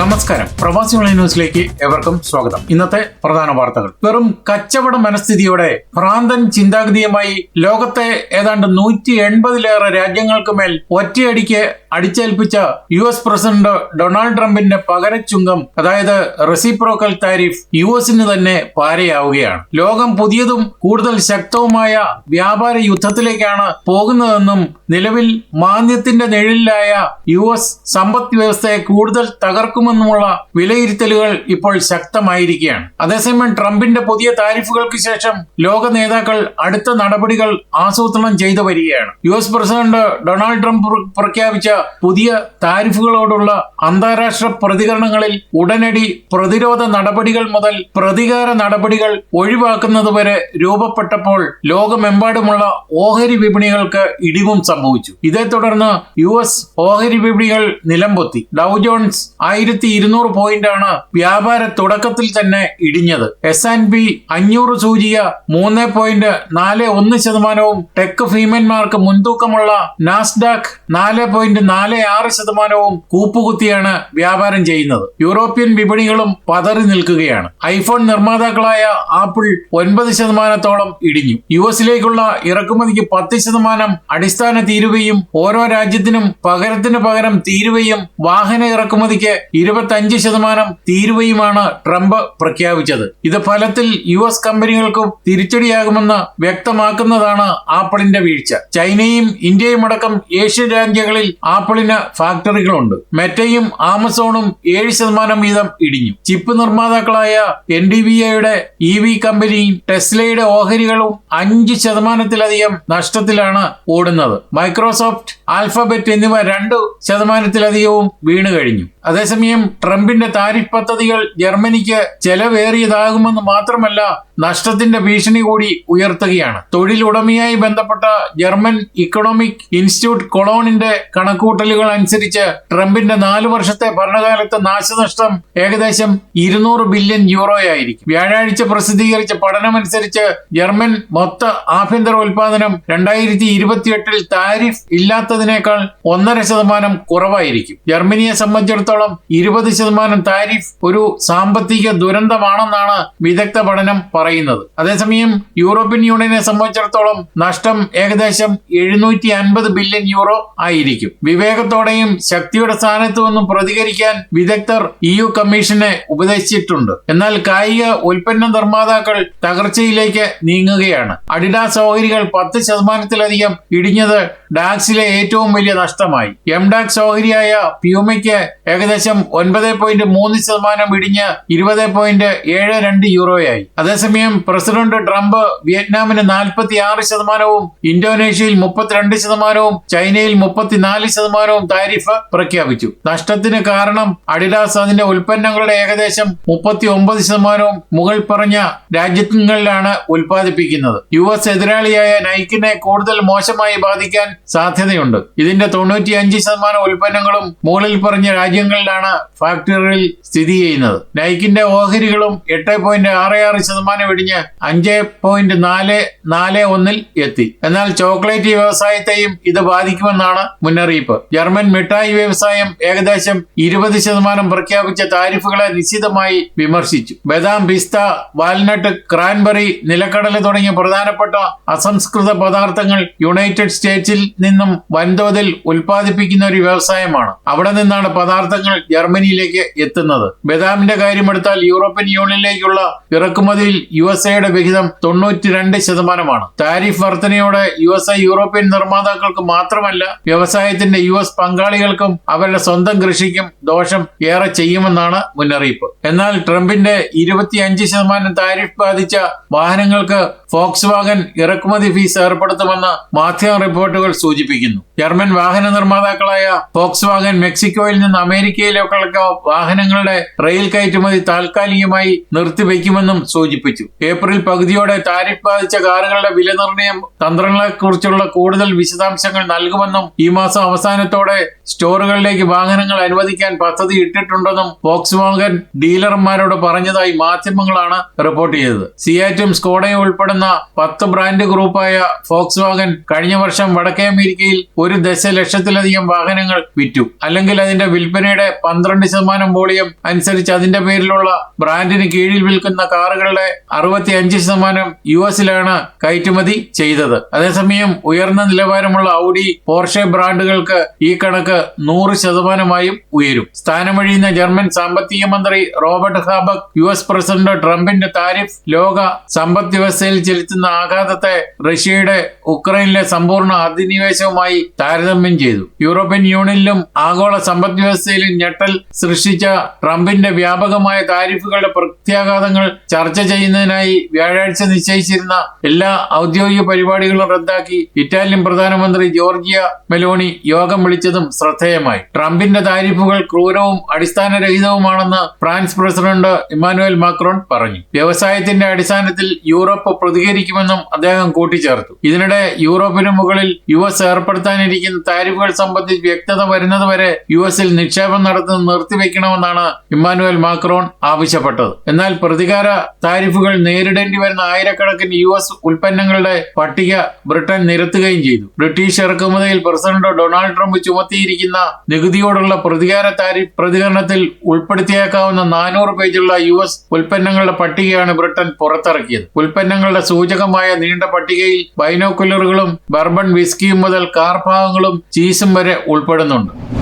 നമസ്കാരം. പ്രവാസി ന്യൂസിലേക്ക് എവർക്കും സ്വാഗതം. ഇന്നത്തെ പ്രധാന വാർത്തകൾ. വെറും കച്ചവട മനസ്ഥിതിയോടെ ഭ്രാന്തൻ ചിന്താഗതിയുമായി ലോകത്തെ ഏതാണ്ട് നൂറ്റി എൺപതിലേറെ രാജ്യങ്ങൾക്ക് മേൽ ഒറ്റയടിക്ക് അടിച്ചേൽപ്പിച്ച യു എസ് പ്രസിഡന്റ് ഡൊണാൾഡ് ട്രംപിന്റെ പകരച്ചുങ്കം അതായത് റെസിപ്രോക്കൽ താരിഫ് യു എസിന് തന്നെ പാരയാവുകയാണ്. ലോകം പുതിയതും കൂടുതൽ ശക്തവുമായ വ്യാപാര യുദ്ധത്തിലേക്കാണ് പോകുന്നതെന്നും നിലവിൽ മാന്ദ്യത്തിന്റെ നിഴലിലായ യു എസ് സമ്പദ് വ്യവസ്ഥയെ കൂടുതൽ തകർക്കുമെന്നുമുള്ള വിലയിരുത്തലുകൾ ഇപ്പോൾ ശക്തമായിരിക്കുകയാണ്. അതേസമയം ട്രംപിന്റെ പുതിയ താരിഫുകൾക്ക് ശേഷം ലോക നേതാക്കൾ അടുത്ത നടപടികൾ ആസൂത്രണം ചെയ്തു വരികയാണ്. U S president Donald Trump പ്രഖ്യാപിച്ച പുതിയ താരിഫുകളോടുള്ള അന്താരാഷ്ട്ര പ്രതികരണങ്ങളിൽ ഉടനടി പ്രതിരോധ നടപടികൾ മുതൽ പ്രതികാര നടപടികൾ ഒഴിവാക്കുന്നതുവരെ രൂപപ്പെട്ടപ്പോൾ ലോകമെമ്പാടുമുള്ള ഓഹരി വിപണികൾക്ക് ഇടിവും സംഭവിച്ചു. ഇതേ തുടർന്ന് യു എസ് ഓഹരി വിപണികൾ നിലംപൊത്തി. ഡൗ ജോൺസ് ആയിരത്തി ഇരുന്നൂറ് പോയിന്റാണ് വ്യാപാര തുടക്കത്തിൽ തന്നെ ഇടിഞ്ഞത്. എസ് ആൻഡ് പി അഞ്ഞൂറ് സൂചിക മൂന്ന് പോയിന്റ് നാല് ഒന്ന് ശതമാനവും ടെക് ഭീമന്മാർക്ക് മുൻതൂക്കമുള്ള നാസ്ഡാക് നാല് പോയിന്റ് നാല് ആറ് ശതമാനവും കൂപ്പുകുത്തിയാണ് വ്യാപാരം ചെയ്യുന്നത്. യൂറോപ്യൻ വിപണികളും പതറി നിൽക്കുകയാണ്. ഐഫോൺ നിർമ്മാതാക്കളായ ആപ്പിൾ ഒൻപത് ശതമാനത്തോളം ഇടിഞ്ഞു. യു എസിലേക്കുള്ള ഇറക്കുമതിക്ക് പത്ത് ശതമാനം അടിസ്ഥാന തീരുവയും ഓരോ രാജ്യത്തിനും പകരത്തിന് പകരം തീരുവയും വാഹന ഇറക്കുമതിക്ക് ഇരുപത്തഞ്ച് ശതമാനം തീരുവയുമാണ് ട്രംപ് പ്രഖ്യാപിച്ചത്. ഇത് ഫലത്തിൽ യു എസ് കമ്പനികൾക്കും തിരിച്ചടിയാകുമെന്ന് വ്യക്തമാക്കുന്നതാണ് ആപ്പിളിന്റെ വീഴ്ച. ചൈനയും ഇന്ത്യയും അടക്കം ഏഷ്യൻ രാജ്യങ്ങളിൽ ആപ്പിളിന് ഫാക്ടറികളുണ്ട്. മെറ്റയും ആമസോണും ഏഴ് ശതമാനം വീതം ഇടിഞ്ഞു. ചിപ്പ് നിർമ്മാതാക്കളായ എൻ ഡി വി എയുടെ ഇ വി കമ്പനിയും ടെസ്ലയുടെ ഓഹരികളും അഞ്ച് ശതമാനത്തിലധികം നഷ്ടത്തിലാണ് ഓടുന്നത്. മൈക്രോസോഫ്റ്റ് ആൽഫബെറ്റ് എന്നിവ രണ്ടു ശതമാനത്തിലധികവും വീണു കഴിഞ്ഞു. അതേസമയം ട്രംപിന്റെ താരിഫ് പദ്ധതികൾ ജർമ്മനിക്ക് ചെലവേറിയതാകുമെന്ന് മാത്രമല്ല നഷ്ടത്തിന്റെ ഭീഷണി കൂടി ഉയർത്തുകയാണ്. തൊഴിലുടമയായി ബന്ധപ്പെട്ട ജർമ്മൻ ഇക്കണോമിക് ഇൻസ്റ്റിറ്റ്യൂട്ട് കൊളോണിന്റെ കണക്കൂട്ടലുകൾ അനുസരിച്ച് ട്രംപിന്റെ നാല് വർഷത്തെ ഭരണകാലത്ത് നാശനഷ്ടം ഏകദേശം ഇരുന്നൂറ് ബില്യൺ യൂറോയായിരിക്കും വ്യാഴാഴ്ച പ്രസിദ്ധീകരിച്ച പഠനമനുസരിച്ച് ജർമ്മൻ മൊത്ത ആഭ്യന്തര ഉൽപാദനം രണ്ടായിരത്തി ഇരുപത്തിയെട്ടിൽ താരിഫ് ഇല്ലാത്തതിനേക്കാൾ ഒന്നര ശതമാനം കുറവായിരിക്കും. ജർമ്മനിയെ സംബന്ധിച്ചിടത്തോളം ഇരുപത് ശതമാനം താരിഫ് ഒരു സാമ്പത്തിക ദുരന്തമാണെന്നാണ് വിദഗ്ധ പഠനം പറയുന്നത്. അതേസമയം യൂറോപ്യൻ യൂണിയനെ സംബന്ധിച്ചിടത്തോളം നഷ്ടം ഏകദേശം എഴുന്നൂറ്റി അൻപത് ബില്യൺ യൂറോ ആയിരിക്കും. വിവേകത്തോടെയും ശക്തിയുടെ സ്ഥാനത്ത് നിന്നും പ്രതികരിക്കാൻ വിദഗ്ധർ ഇ യു കമ്മീഷനെ ഉപദേശിച്ചിട്ടുണ്ട്. എന്നാൽ കായിക ഉൽപ്പന്ന നിർമ്മാതാക്കൾ തകർച്ചയിലേക്ക് നീങ്ങുകയാണ്. അഡിഡാസ് ഓഹരികൾ പത്ത് ശതമാനത്തിലധികം ഇടിഞ്ഞത് ഡാക്സിലെ ഏറ്റവും വലിയ നഷ്ടമായി. എം ഡാക്സ് ഓഹരിയായ പ്യൂമയ്ക്ക് ഏകദേശം ഒൻപത് പോയിന്റ് മൂന്ന് ശതമാനം ഇടിഞ്ഞ് ഇരുപത് പോയിന്റ് ഏഴ് രണ്ട് യൂറോയായി. അതേസമയം പ്രസിഡന്റ് ട്രംപ് വിയറ്റ്നാമിന് നാൽപ്പത്തി ആറ് ശതമാനവും ഇന്തോനേഷ്യയിൽ മുപ്പത്തിരണ്ട് ശതമാനവും ചൈനയിൽ മുപ്പത്തിനാല് ശതമാനവും താരിഫ് പ്രഖ്യാപിച്ചു. നഷ്ടത്തിന് കാരണം അഡിഡാസ് അതിന്റെ ഉൽപ്പന്നങ്ങളുടെ ഏകദേശം മുപ്പത്തി ഒമ്പത് ശതമാനവും മുകൾ പറഞ്ഞ രാജ്യങ്ങളിലാണ് ഉൽപ്പാദിപ്പിക്കുന്നത്. യു എസ് എതിരാളിയായ നൈക്കിനെ കൂടുതൽ മോശമായി ബാധിക്കാൻ സാധ്യതയുണ്ട്. ഇതിന്റെ തൊണ്ണൂറ്റി അഞ്ച് ശതമാനം ഉൽപ്പന്നങ്ങളും മുകളിൽ പറഞ്ഞ രാജ്യങ്ങളിലാണ് ഫാക്ടറികളിൽ സ്ഥിതി ചെയ്യുന്നത്. നൈക്കിന്റെ ഓഹരികളും എട്ട് പോയിന്റ് ആറ് ആറ് ശതമാനം ഇടിഞ്ഞ് അഞ്ച് പോയിന്റ് നാല് നാല് ഒന്നിൽ എത്തി. എന്നാൽ ചോക്ലേറ്റ് വ്യവസായത്തെയും ഇത് ബാധിക്കുമെന്നാണ് മുന്നറിയിപ്പ്. ജർമ്മൻ മിഠായി വ്യവസായം ഏകദേശം ഇരുപത് ശതമാനം പ്രഖ്യാപിച്ച താരിഫുകളെ നിശ്ചിതമായി വിമർശിച്ചു. ബദാം പിസ്ത വാൽനട്ട് ക്രാൻബെറി നിലക്കടല തുടങ്ങിയ പ്രധാനപ്പെട്ട അസംസ്കൃത പദാർത്ഥങ്ങൾ യുണൈറ്റഡ് സ്റ്റേറ്റ്സിൽ നിന്നും വൻതോതിൽ ഉൽപ്പാദിപ്പിക്കുന്ന ഒരു വ്യവസായമാണ്. അവിടെ നിന്നാണ് പദാർത്ഥങ്ങൾ ജർമ്മനിയിലേക്ക് എത്തുന്നത്. ബദാമിന്റെ കാര്യമെടുത്താൽ യൂറോപ്യൻ യൂണിയനിലേക്കുള്ള ഇറക്കുമതിയിൽ യു എസ് എയുടെ വിഹിതം തൊണ്ണൂറ്റി രണ്ട് ശതമാനമാണ്. താരിഫ് വർധനയോടെ യു എസ് എ യൂറോപ്യൻ നിർമ്മാതാക്കൾക്ക് മാത്രമല്ല വ്യവസായത്തിന്റെ യു എസ് പങ്കാളികൾക്കും അവരുടെ സ്വന്തം കൃഷിക്കും ദോഷം ഏറെ ചെയ്യുമെന്നാണ് മുന്നറിയിപ്പ്. എന്നാൽ ട്രംപിന്റെ ഇരുപത്തിയഞ്ച് ശതമാനം താരിഫ് ബാധിച്ച വാഹനങ്ങൾക്ക് ഫോക്സ് വാഗൻ ഇറക്കുമതി ഫീസ് ഏർപ്പെടുത്തുമെന്ന് മാധ്യമ റിപ്പോർട്ടുകൾ സൂചിപ്പിക്കുന്നു. ജർമ്മൻ വാഹന നിർമ്മാതാക്കളായ ഫോക്സ് വാഗൻ മെക്സിക്കോയിൽ നിന്ന് അമേരിക്കയിലേക്കുള്ള വാഹനങ്ങളുടെ റെയിൽ കയറ്റുമതി താൽക്കാലികമായി നിർത്തിവെക്കുമെന്നും സൂചിപ്പിച്ചു. അറിയിച്ചു ഏപ്രിൽ പകുതിയോടെ താരിഫ് ബാധിച്ച കാറുകളുടെ വില നിർണയം തന്ത്രങ്ങളെക്കുറിച്ചുള്ള കൂടുതൽ വിശദാംശങ്ങൾ നൽകുമെന്നും ഈ മാസം അവസാനത്തോടെ സ്റ്റോറുകളിലേക്ക് വാഹനങ്ങൾ അനുവദിക്കാൻ പദ്ധതി ഇട്ടിട്ടുണ്ടെന്നും ഫോക്സ് വാഗൻ ഡീലർമാരോട് പറഞ്ഞതായി മാധ്യമങ്ങളാണ് റിപ്പോർട്ട് ചെയ്തത്. സിയാറ്റും സ്കോഡയും ഉൾപ്പെടുന്ന പത്ത് ബ്രാൻഡ് ഗ്രൂപ്പായ ഫോക്സ് വാഗൻ കഴിഞ്ഞ വർഷം വടക്കേ അമേരിക്കയിൽ ഒരു ദശലക്ഷത്തിലധികം വാഹനങ്ങൾ വിറ്റു. അല്ലെങ്കിൽ അതിന്റെ വിൽപ്പനയുടെ പന്ത്രണ്ട് ശതമാനം വോളിയം അനുസരിച്ച് അതിന്റെ പേരിലുള്ള ബ്രാൻഡിന് കീഴിൽ വിൽക്കുന്ന കാറുകളുടെ അറുപത്തി അഞ്ച് ശതമാനം യു എസിലാണ് കയറ്റുമതി ചെയ്തത്. അതേസമയം ഉയർന്ന നിലവാരമുള്ള ഔഡി പോർഷെ ബ്രാൻഡുകൾക്ക് ഈ കണക്ക് നൂറ് ശതമാനമായും ഉയരും. സ്ഥാനമൊഴിയുന്ന ജർമ്മൻ സാമ്പത്തിക മന്ത്രി Robert Habeck U S president ട്രംപിന്റെ താരിഫ് ലോക സമ്പദ് വ്യവസ്ഥയിൽ ചെലുത്തുന്ന ആഘാതത്തെ റഷ്യയുടെ ഉക്രൈനിലെ സമ്പൂർണ അധിനിവേശവുമായി താരതമ്യം ചെയ്തു. യൂറോപ്യൻ യൂണിയനിലും ആഗോള സമ്പദ് വ്യവസ്ഥയിലും ഞെട്ടൽ സൃഷ്ടിച്ച ട്രംപിന്റെ വ്യാപകമായ താരിഫുകളുടെ പ്രത്യാഘാതങ്ങൾ ചർച്ച ചെയ്യുന്നതിനായി വ്യാഴാഴ്ച നിശ്ചയിച്ചിരുന്ന എല്ലാ ഔദ്യോഗിക പരിപാടികളും റദ്ദാക്കി ഇറ്റാലിയൻ പ്രധാനമന്ത്രി ജോർജിയ മെലോണി യോഗം വിളിച്ചതും ശ്രദ്ധേയമായി. ട്രംപിന്റെ താരിഫുകൾ ക്രൂരവും അടിസ്ഥാനരഹിതവുമാണെന്ന് ഫ്രാൻസ് പ്രസിഡന്റ് ഇമ്മാനുവൽ മാക്രോൺ പറഞ്ഞു. വ്യവസായത്തിന്റെ അടിസ്ഥാനത്തിൽ യൂറോപ്പ് പ്രതികരിക്കുമെന്നും അദ്ദേഹം കൂട്ടിച്ചേർത്തു. ഇതിനിടെ യൂറോപ്പിന് മുകളിൽ യു എസ് ഏർപ്പെടുത്താനിരിക്കുന്ന താരിഫുകൾ സംബന്ധിച്ച് വ്യക്തത വരുന്നതുവരെ യു എസിൽ നിക്ഷേപം നടത്തുന്നത് നിർത്തിവെക്കണമെന്നാണ് ഇമ്മാനുവൽ മാക്രോൺ ആവശ്യപ്പെട്ടത്. എന്നാൽ പ്രതികാര താരിഫുകൾ നേരിടേണ്ടി വരുന്ന ആയിരക്കണക്കിന് യു എസ് ഉൽപ്പന്നങ്ങളുടെ പട്ടിക ബ്രിട്ടൻ നിരത്തുകയും ചെയ്തു. ബ്രിട്ടീഷ് ഇറക്കുമതിയിൽ പ്രസിഡന്റ് ഡൊണാൾഡ് ട്രംപ് ചുമത്തിയിരിക്കുന്ന നികുതിയോടുള്ള പ്രതികാര താരിഫ് പ്രതികരണത്തിൽ ഉൾപ്പെടുത്തിയേക്കാവുന്ന നാനൂറ് പേജുള്ള യു എസ് ഉൽപ്പന്നങ്ങളുടെ പട്ടികയാണ് ബ്രിട്ടൻ പുറത്തിറക്കിയത്. ഉൽപ്പന്നങ്ങളുടെ സൂചകമായ നീണ്ട പട്ടികയിൽ ബൈനോക്കുലറുകളും ബർബൺ വിസ്കിയും മുതൽ കാർഭാഗങ്ങളും ചീസും വരെ ഉൾപ്പെടുന്നുണ്ട്.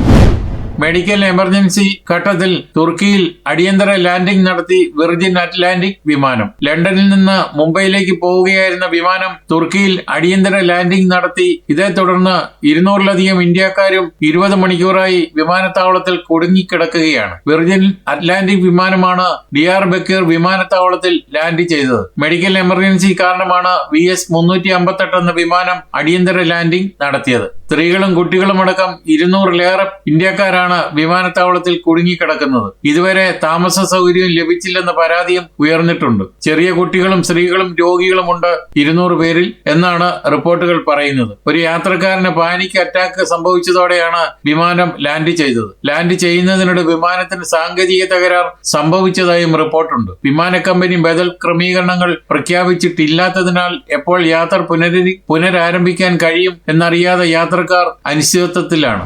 മെഡിക്കൽ എമർജൻസി ഘട്ടത്തിൽ തുർക്കിയിൽ അടിയന്തര ലാൻഡിംഗ് നടത്തി വിർജിൻ അറ്റ്ലാന്റിക് വിമാനം. ലണ്ടനിൽ നിന്ന് മുംബൈയിലേക്ക് പോവുകയായിരുന്ന വിമാനം തുർക്കിയിൽ അടിയന്തര ലാൻഡിംഗ് നടത്തി. ഇതേ തുടർന്ന് ഇരുന്നൂറിലധികം ഇന്ത്യക്കാരും ഇരുപത് മണിക്കൂറായി വിമാനത്താവളത്തിൽ കുടുങ്ങിക്കിടക്കുകയാണ്. വിർജിൻ അറ്റ്ലാന്റിക് വിമാനമാണ് ഡിയാർ ബക്കീർ വിമാനത്താവളത്തിൽ ലാൻഡ് ചെയ്തത്. മെഡിക്കൽ എമർജൻസി കാരണമാണ് വി എസ് മുന്നൂറ്റി അമ്പത്തെട്ട് എന്ന വിമാനം അടിയന്തര ലാൻഡിംഗ് നടത്തിയത്. സ്ത്രീകളും കുട്ടികളും അടക്കം ഇരുന്നൂറിലേറെ ഇന്ത്യക്കാരാണ് വിമാനത്താവളത്തിൽ കുടുങ്ങിക്കിടക്കുന്നത്. ഇതുവരെ താമസ സൗകര്യം ലഭിച്ചില്ലെന്ന പരാതിയും ഉയർന്നിട്ടുണ്ട്. ചെറിയ കുട്ടികളും സ്ത്രീകളും രോഗികളുമുണ്ട് ഇരുന്നൂറ് പേരിൽ എന്നാണ് റിപ്പോർട്ടുകൾ പറയുന്നത്. ഒരു യാത്രക്കാരന് പാനിക് അറ്റാക്ക് സംഭവിച്ചതോടെയാണ് വിമാനം ലാൻഡ് ചെയ്തത്. ലാൻഡ് ചെയ്യുന്നതിനിടെ വിമാനത്തിന് സാങ്കേതിക തകരാർ സംഭവിച്ചതായും റിപ്പോർട്ടുണ്ട്. വിമാന കമ്പനി ബദൽ ക്രമീകരണങ്ങൾ പ്രഖ്യാപിച്ചിട്ടില്ലാത്തതിനാൽ എപ്പോൾ യാത്ര പുനരി പുനരാരംഭിക്കാൻ കഴിയും എന്നറിയാതെ യാത്രക്കാർ അനിശ്ചിതത്വത്തിലാണ്.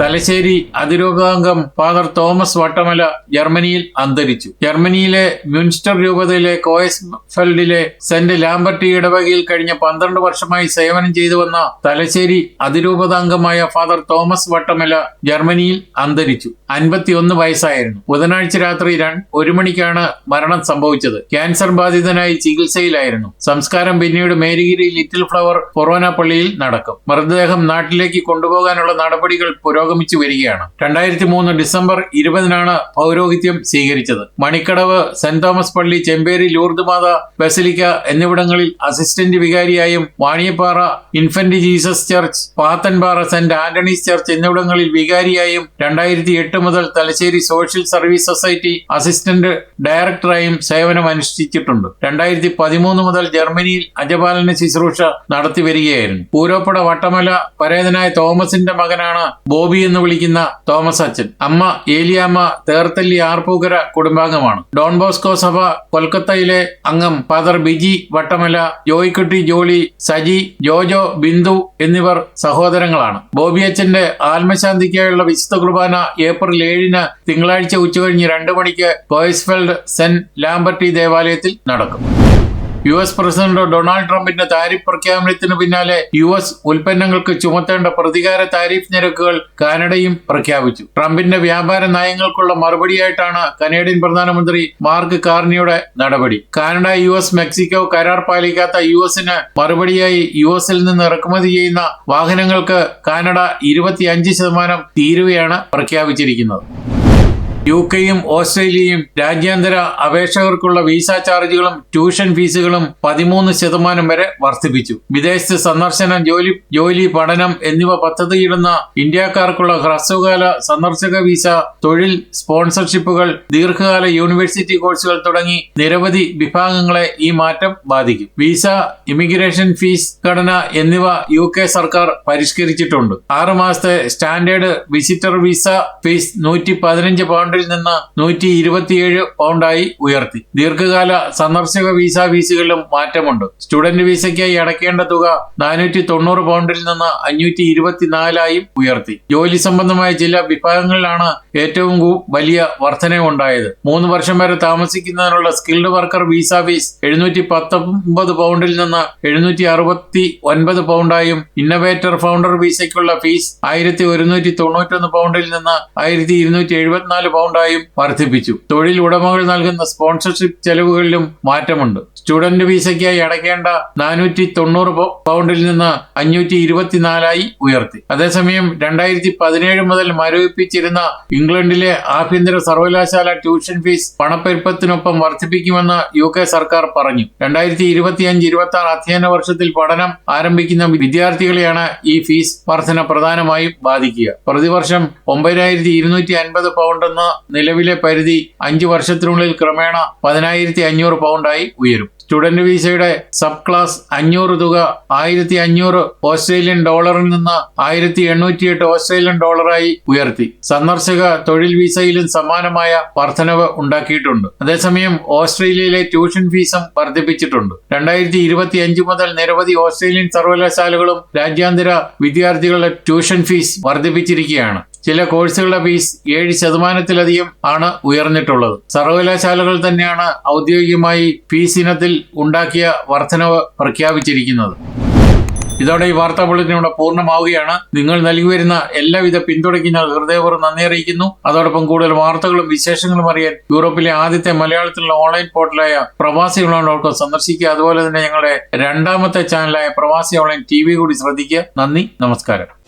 തലശ്ശേരി അതിരോഗാംഗം ഫാദർ തോമസ് വട്ടമല ജർമ്മനിയിൽ അന്തരിച്ചു. ജർമ്മനിയിലെ മ്യൂൻസ്റ്റർ രൂപതയിലെ കോയസ്ഫെൽഡിലെ സെന്റ് ലാംബർട്ടി ഇടവകയിൽ കഴിഞ്ഞ പന്ത്രണ്ട് വർഷമായി സേവനം ചെയ്തു വന്ന തലശ്ശേരി അതിരൂപതാംഗമായ ഫാദർ തോമസ് വട്ടമല ജർമ്മനിയിൽ അന്തരിച്ചു. അൻപത്തിയൊന്ന് വയസ്സായിരുന്നു. ബുധനാഴ്ച രാത്രി ഒരു മണിക്കാണ് മരണം സംഭവിച്ചത്. ക്യാൻസർ ബാധിതനായി ചികിത്സയിലായിരുന്നു. സംസ്കാരം പിന്നീട് മേരിഗിരി ലിറ്റിൽ ഫ്ലവർ ഫൊറോന പള്ളിയിൽ നടക്കും. മൃതദേഹം നാട്ടിലേക്ക് കൊണ്ടുപോകാനുള്ള നടപടികൾ പുരോഗമിച്ചു. വരികയാണ്. രണ്ടായിരത്തി മൂന്ന് ഡിസംബർ ഇരുപതിനാണ് പൗരോഹിത്യം സ്വീകരിച്ചത്. മണിക്കടവ് സെന്റ് തോമസ് പള്ളി ചെമ്പേരി ലൂർദ് മാത ബസലിക്ക എന്നിവിടങ്ങളിൽ assistant വികാരിയായും Vaniyappara infant Jesus church Pathanpara saint Antony's church എന്നിവിടങ്ങളിൽ വികാരിയായും രണ്ടായിരത്തി എട്ട് മുതൽ Thalassery social service society assistant ഡയറക്ടറായും സേവനം അനുഷ്ഠിച്ചിട്ടുണ്ട് രണ്ടായിരത്തി പതിമൂന്ന് മുതൽ ജർമ്മനിയിൽ അജപാലന ശുശ്രൂഷ നടത്തി വരികയായിരുന്നു. പൂരോപ്പട വട്ടമല പരേതനായ തോമസിന്റെ മകനാണ് ബോബി എന്ന് വിളിക്കുന്ന തോമസ് അച്ഛൻ. അമ്മ ഏലിയാമ്മ തേർത്തല്ലി ആർപ്പൂക്കര കുടുംബാംഗമാണ്. ഡോൺ ബോസ്കോ സഭ കൊൽക്കത്തയിലെ അംഗം ഫാദർ ബിജി വട്ടമല ജോയ്ക്കുട്ടി ജോളി സജി ജോജോ ബിന്ദു എന്നിവർ സഹോദരങ്ങളാണ്. ബോബി അച്ഛന്റെ ആത്മശാന്തിക്കായുള്ള വിശുദ്ധ കുർബാന ഏപ്രിൽ ഏഴിന് തിങ്കളാഴ്ച ഉച്ചകഴിഞ്ഞ് രണ്ടു മണിക്ക് ബോയ്സ്ഫെൽഡ് സെന്റ് ലാംബർട്ടി ദേവാലയത്തിൽ നടക്കും. യു എസ് പ്രസിഡന്റ് ഡൊണാൾഡ് ട്രംപിന്റെ താരിഫ് പ്രഖ്യാപനത്തിന് പിന്നാലെ യു എസ് ഉൽപ്പന്നങ്ങൾക്ക് ചുമത്തേണ്ട പ്രതികാര താരിഫ് നിരക്കുകൾ കാനഡയും പ്രഖ്യാപിച്ചു. ട്രംപിന്റെ വ്യാപാര നയങ്ങൾക്കുള്ള മറുപടിയായിട്ടാണ് കനേഡിയൻ പ്രധാനമന്ത്രി മാർക്ക് കാർണിയുടെ നടപടി. കാനഡ യു എസ് മെക്സിക്കോ കരാർ പാലിക്കാത്ത യു എസിന് മറുപടിയായി യു എസിൽ നിന്ന് ഇറക്കുമതി ചെയ്യുന്ന വാഹനങ്ങൾക്ക് കാനഡ ഇരുപത്തിയഞ്ച് ശതമാനം തീരുവയാണ് പ്രഖ്യാപിച്ചിരിക്കുന്നത്. യു കെയും ഓസ്ട്രേലിയയും രാജ്യാന്തര അപേക്ഷകർക്കുള്ള വിസ ചാർജുകളും ട്യൂഷൻ ഫീസുകളും പതിമൂന്ന് ശതമാനം വരെ വർദ്ധിപ്പിച്ചു. വിദേശത്ത് സന്ദർശനം ജോലി ജോലി പഠനം എന്നിവ പദ്ധതിയിടുന്ന ഇന്ത്യക്കാർക്കുള്ള ഹ്രസ്വകാല സന്ദർശക വിസ തൊഴിൽ സ്പോൺസർഷിപ്പുകൾ ദീർഘകാല യൂണിവേഴ്സിറ്റി കോഴ്സുകൾ തുടങ്ങി നിരവധി വിഭാഗങ്ങളെ ഈ മാറ്റം ബാധിക്കും. വിസ ഇമിഗ്രേഷൻ ഫീസ് ഘടന എന്നിവ യു കെ സർക്കാർ പരിഷ്കരിച്ചിട്ടുണ്ട്. ആറുമാസത്തെ സ്റ്റാൻഡേർഡ് വിസിറ്റർ വിസ ഫീസ് നൂറ്റി പതിനഞ്ച് പൗണ്ടിൽ നിന്ന് നൂറ്റി ഇരുപത്തിയേഴ് പൗണ്ടായി ഉയർത്തി. ദീർഘകാല സന്ദർശക വിസ ഫീസുകളിലും മാറ്റമുണ്ട്. സ്റ്റുഡന്റ് വിസയ്ക്കായി അടയ്ക്കേണ്ട തുക നാനൂറ്റി തൊണ്ണൂറ് പൗണ്ടിൽ നിന്ന് അഞ്ഞൂറ്റി ഇരുപത്തിനാലായും ഉയർത്തി. ജോലി സംബന്ധമായ ചില വിഭാഗങ്ങളിലാണ് ഏറ്റവും വലിയ വർധനയുണ്ടായത് മൂന്ന് വർഷം വരെ താമസിക്കുന്നതിനുള്ള സ്കിൽഡ് വർക്കർ വിസ ഫീസ് എഴുന്നൂറ്റി പത്തൊമ്പത് പൗണ്ടിൽ നിന്ന് എഴുന്നൂറ്റി അറുപത്തി ഒൻപത് പൗണ്ടായും ഇന്നവേറ്റർ ഫൗണ്ടർ വിസയ്ക്കുള്ള ഫീസ് ആയിരത്തി ഒരുന്നൂറ്റി തൊണ്ണൂറ്റൊന്ന് പൗണ്ടിൽ നിന്ന് ആയിരത്തി ഇരുന്നൂറ്റി എഴുപത്തിനാല് പൗണ്ടായും വർദ്ധിപ്പിച്ചു. തൊഴിൽ ഉടമകൾ നൽകുന്ന സ്പോൺസർഷിപ്പ് ചെലവുകളിലും മാറ്റമുണ്ട്. സ്റ്റുഡന്റ് വിസയ്ക്കായി അടയ്ക്കേണ്ട നാനൂറ്റി തൊണ്ണൂറ് പൗണ്ടിൽ നിന്ന് അഞ്ഞൂറ്റി ഇരുപത്തിനാലായി ഉയർത്തി. അതേസമയം രണ്ടായിരത്തി പതിനേഴ് മുതൽ മരവിപ്പിച്ചിരുന്ന ഇംഗ്ലണ്ടിലെ ആഭ്യന്തര സർവകലാശാല ട്യൂഷൻ ഫീസ് പണപ്പെരുപ്പത്തിനൊപ്പം വർദ്ധിപ്പിക്കുമെന്ന് യു കെ സർക്കാർ പറഞ്ഞു. രണ്ടായിരത്തി ഇരുപത്തിയഞ്ച് ഇരുപത്തി ആറ് അധ്യയന വർഷത്തിൽ പഠനം ആരംഭിക്കുന്ന വിദ്യാർത്ഥികളെയാണ് ഈ ഫീസ് വർധന പ്രധാനമായും ബാധിക്കുക. പ്രതിവർഷം ഒമ്പതിനായിരത്തി ഇരുന്നൂറ്റി അൻപത് പൗണ്ട് എന്ന നിലവിലെ പരിധി അഞ്ച് വർഷത്തിനുള്ളിൽ ക്രമേണ പതിനായിരത്തി അഞ്ഞൂറ് പൗണ്ടായി ഉയരും. സ്റ്റുഡന്റ് വിസയുടെ സബ് ക്ലാസ് അഞ്ഞൂറ് തുക ആയിരത്തി അഞ്ഞൂറ് ഓസ്ട്രേലിയൻ ഡോളറിൽ നിന്ന് ആയിരത്തി എണ്ണൂറ്റിയെട്ട് ഓസ്ട്രേലിയൻ ഡോളറായി ഉയർത്തി. സന്ദർശക തൊഴിൽ വിസയിലും സമാനമായ വർധനവ് ഉണ്ടാക്കിയിട്ടുണ്ട്. അതേസമയം ഓസ്ട്രേലിയയിലെ ട്യൂഷൻ ഫീസും വർദ്ധിപ്പിച്ചിട്ടുണ്ട്. രണ്ടായിരത്തി ഇരുപത്തി അഞ്ച് മുതൽ നിരവധി ഓസ്ട്രേലിയൻ സർവകലാശാലകളും രാജ്യാന്തര വിദ്യാർത്ഥികളുടെ ട്യൂഷൻ ഫീസ് വർദ്ധിപ്പിച്ചിരിക്കുകയാണ്. ചില കോഴ്സുകളുടെ ഫീസ് ഏഴ് ശതമാനത്തിലധികം ആണ് ഉയർന്നിട്ടുള്ളത്. സർവകലാശാലകൾ തന്നെയാണ് ഔദ്യോഗികമായി ഫീസ് ഇനത്തിൽ ഉണ്ടാക്കിയ വർധനവ് പ്രഖ്യാപിച്ചിരിക്കുന്നത്. ഇതോടെ ഈ വാർത്താ ബുള്ളറ്റിൻ ഇവിടെ പൂർണമാവുകയാണ്. നിങ്ങൾ നൽകി വരുന്ന എല്ലാവിധ പിന്തുണയ്ക്കും ഹൃദയപൂർവം നന്ദി അറിയിക്കുന്നു. അതോടൊപ്പം കൂടുതൽ വാർത്തകളും വിശേഷങ്ങളും അറിയാൻ യൂറോപ്പിലെ ആദ്യത്തെ മലയാളത്തിലുള്ള ഓൺലൈൻ പോർട്ടലായ പ്രവാസി ഓൺലൈൻ ഡോട്ട് കോം സന്ദർശിക്കുക. അതുപോലെ തന്നെ ഞങ്ങളുടെ രണ്ടാമത്തെ ചാനലായ പ്രവാസി ഓൺലൈൻ ടി വി കൂടി ശ്രദ്ധിക്കുക. നന്ദി നമസ്കാരം.